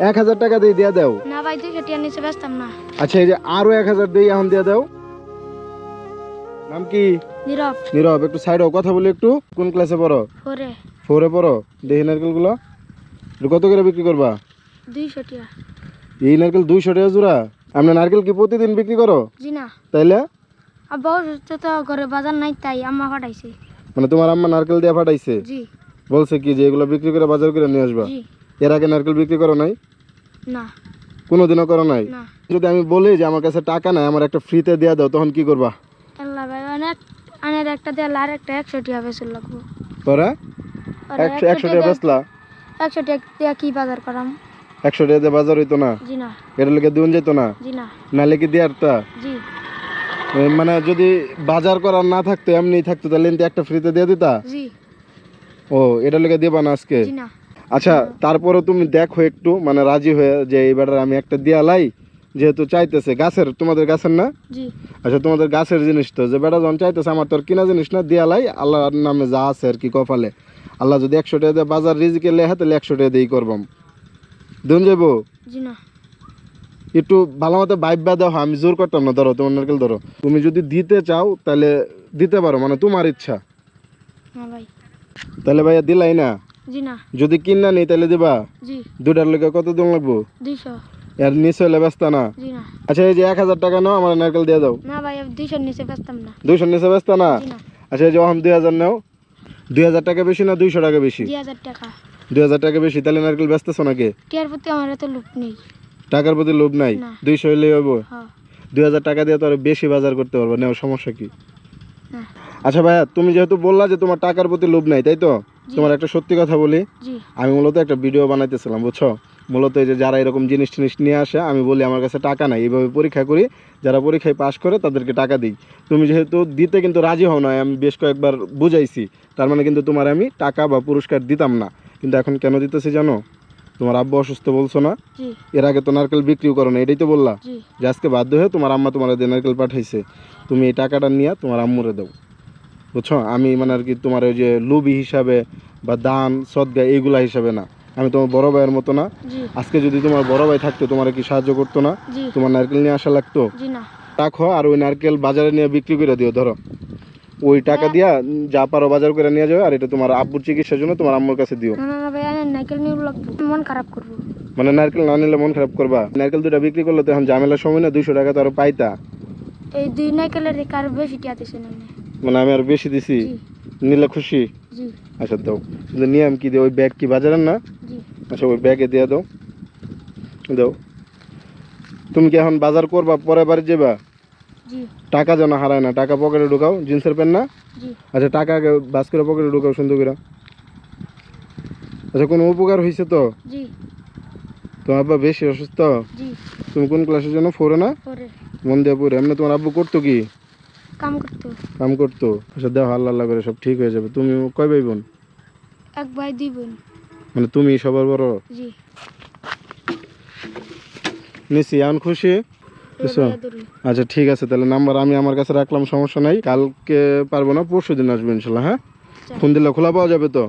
এক হাজার টাকা দিয়ে দিয়া দাও। না ভাই দুইশো টিয়া নিচে বেচতাম না। আচ্ছা এই যে আরও এক হাজার দিয়ে এখন দিয়া দাও। নাম কি? নীরব। নীরব একটু সাইড কথা বলি একটু। কোন ক্লাসে পড়ো? করে ফোরে পড়ো? দেখি নারকেলগুলো কত করে বিক্রি করবা? দুইশো টিয়া। এই নারকেল দুইশো টাকা জোড়া? আপনি নারকেল কি প্রতিদিন বিক্রি করো? জি না তাইলে? আব্বা অসুস্থ তো ঘরে বাজার নাই তাই আম্মা পাঠাইছে মানে তোমার আম্মা নারকেল দিয়ে পাঠাইছে জি। বলছে কি যে এগুলো বিক্রি করে বাজার করে নিয়ে আসবা? জি। এর আগে নারকেল বিক্রি করো নাই? না। কোনোদিনও করো নাই? না। যদি আমি বলি যে আমার কাছে টাকা নাই আমার একটা ফ্রিতে দেওয়া দাও তখন কি করবা? আল্লাহ ভাই অনেক আনের একটা দেওয়াল আর একটা একশো টিয়া বেচুর লাগবো। আর একশো টাকা বেচলা? একশো দিয়া কি বাজার করাম? একশো টাকা দিয়ে বাজার হইতো না? জি না। এটা লেগে দিন যেত না? জি না। নাহলে কি দেওয়ার তা? জি। মানে যদি বাজার করার না থাকতো এমনি থাকতো তাহলে একটা ফ্রিতে দিয়ে দিতা? জি। ও এটা লেগে দিবা না আজকে? জি না। আচ্ছা তারপরে তুমি দেখো একটু মানে রাজি হয়ে যে এইবার আমি একটা দিয়ালাই যেহেতু চাইতেছে গাছের তোমাদের গাছের না? আচ্ছা তোমাদের গাছের জিনিস তো যে বেটা যখন চাইতেছে আমার তোর কিনা জিনিস না দিয়ালাই আল্লাহর নামে যা আছে আর কি কপালে। আল্লাহ যদি একশো টাকা দিয়ে বাজার রিজিকে লেখা তাহলে একশো টাকা দিয়েই করবাম দিন যাব একটু ভালো মতো বাইবা দেখো আমি জোর করতাম না ধরো তোমার নারকেল ধরো। তুমি যদি দিতে চাও তাহলে দিতে পারো মানে তোমার ইচ্ছা। তাহলে ভাইয়া দিলাই না? জি না। যদি কিনা নেই তাহলে দিবা? জি। দুটার লেগে কত দিন লাগবো? দুইশো। এর নিচে হলে ব্যস্ত না? জি না। আচ্ছা এই যে এক হাজার টাকা নাও আমার নারকেল দিয়ে দাও। না ভাই দুইশোর নিচে বেচতাম না। দুইশো নিচে ব্যস্ত না? জি না। আচ্ছা এই যে দুই হাজার নাও। দুই হাজার টাকা বেশি না দুইশো টাকা বেশি? দুই হাজার টাকা বেশি তাহলে নারকেল ব্যস্তেছো নাকি? টিয়ার প্রতি আমার এত লোক নেই। টাকার প্রতি লোভ নাই? না। দুইশো হইলেই হইব? হ্যাঁ। দুই হাজার টাকা দিয়ে তো আরও বেশি বাজার করতে পারব নেওয়ার সমস্যা কি? না। আচ্ছা ভাইয়া তুমি যেহেতু বললা যে তোমার টাকার প্রতি লোভ নাই তাই তো? তোমার একটা সত্যি কথা বলি। আমি মূলত একটা ভিডিও বানাইতেছিলাম বুঝছ? মূলত এই যে যারা এরকম জিনিস টিনিস নিয়ে আসে আমি বলি আমার কাছে টাকা নাই এইভাবে পরীক্ষা করি। যারা পরীক্ষায় পাশ করে তাদেরকে টাকা দিই। তুমি যেহেতু দিতে কিন্তু রাজি হও না আমি বেশ কয়েকবার বুঝাইছি। তার মানে কিন্তু তোমার আমি টাকা বা পুরস্কার দিতাম না। কিন্তু এখন কেন দিতেছি জানো? তোমার আব্বু অসুস্থ বলছো না? এর আগে তো নারকেল বিক্রিও করো না এটাই তো বললা। যে আজকে বাধ্য হয়ে তোমার আম্মা তোমার নারকেল পাঠাইছে। তুমি এই টাকাটা নিয়ে তোমার আম্মুরে দাও। বুঝছ? আমি মানে আর কি তোমার ওই যে লুবি হিসাবে বা দান সদ্গা এইগুলা হিসাবে না। আমি তোমার বড় ভাইয়ের মতো না। আজকে যদি তোমার বড় ভাই থাকতো তোমার কি সাহায্য করতো না? তোমার নারকেল নিয়ে আসা লাগতো? রাখো আর ওই নারকেল বাজারে নিয়ে বিক্রি করে দিও ধরো। ওই টাকা দিয়া যা পারো বাজার করে নিয়ে যাও আর এটা তোমার আব্বুর চিকিৎসার জন্য তোমার আম্মুর কাছে দিও। না না ভাই আনের নাইকেল নিয়ে মন খারাপ করব। মানে নারকেল না নিলে মন খারাপ করবা। নারকেল দুটা বিক্রি করলে তো এখন ঝামেলার সময় না দুইশো টাকা তো আরও পাইতা। এই দুই নাইকেলের দিকে আর বেশি টিয়া দিছে না নে। মানে আমি আর বেশি দিছি নিলে খুশি? আচ্ছা দাও। কিন্তু নিয়ম কি দিয়ে ওই ব্যাগ কি বাজারের না? আচ্ছা ওই ব্যাগে দিয়ে দাও। দাও। তুমি কি এখন বাজার করবা পরে বাড়ি যাবা? টাকা যেন হারায় না টাকা পকেটে ঢুকাও জিন্সের প্যান্ট না? আচ্ছা টাকা আগে বাস করে পকেটে ঢুকাও সুন্দর করে। আচ্ছা কোনো উপকার হয়েছে তো? তোমার আব্বা বেশি অসুস্থ? তুমি কোন ক্লাসের জন্য ফোরে না? মন দিয়ে পড়ে। এমনি তোমার আব্বু করতো কি? কাম করতো। কাম করতো? আচ্ছা আল্লাহ আল্লাহ করে সব ঠিক হয়ে যাবে। তুমি কয় ভাই বোন? এক ভাই দুই বোন। মানে তুমি সবার বড়? জি। নিছি এখন খুশি? বুঝছ? আচ্ছা ঠিক আছে তাহলে নাম্বার আমি আমার কাছে রাখলাম সমস্যা নাই। কালকে পারব না পরশু দিন আসব ইনশাল্লাহ হ্যাঁ? আচ্ছা। ফোন দিলে খোলা পাওয়া যাবে তো?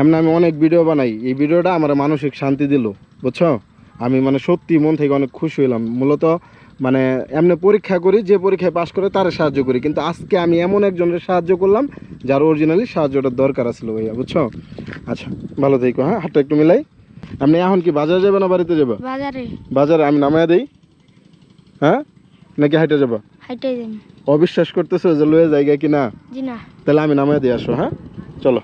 এমনি আমি অনেক ভিডিও বানাই। এই ভিডিওটা আমার মানসিক শান্তি দিল বুঝছ? আমি মানে সত্যি মন থেকে অনেক খুশি হইলাম। মূলত মানে এমনি পরীক্ষা করি যে পরীক্ষায় পাশ করে তারে সাহায্য করি। কিন্তু আজকে আমি এমন একজনের সাহায্য করলাম যার অরিজিনালি সাহায্যটা দরকার আছিল ভাইয়া বুঝছ? আচ্ছা ভালো থেকো হ্যাঁ? হাতটা একটু মিলাই। আপনি এখন কি বাজারে যাবে না বাড়িতে যাব বাজারে। বাজারে আমি নামায় দিই। হ্যাঁ? নাকি হাইটে যাবা? যাই। অবিশ্বাস করতেছো যে লয়ে জায়গা কি না জি না। তাহলে আমি নামায় দিয়ে আসো হ্যাঁ? চলো।